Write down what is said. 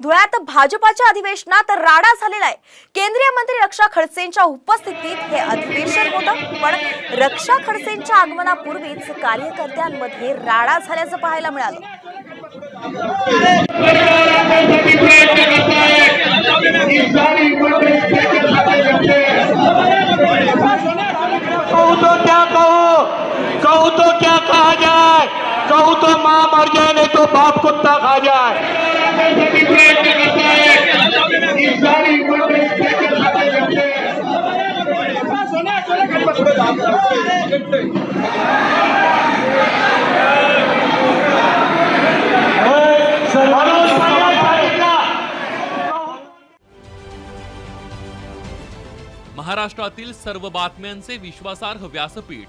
धुळ्यात भाजपाच्या अधिवेशनात राडा झालेला आहे. केंद्रीय मंत्री रक्षा खडसेंच्या उपस्थितीत हे अधिवेशन होतं पण रक्षा खडसेंच्या आगमनापूर्वीच कार्यकर्त्यांमध्ये राडा झाल्याचं पाहायला मिळालं. कहू तो माँ मर जाए, नहीं तो बाप कुत्ता खा जाए। महाराष्ट्रातील सर्व बातम्यांचे विश्वासार्ह व्यासपीठ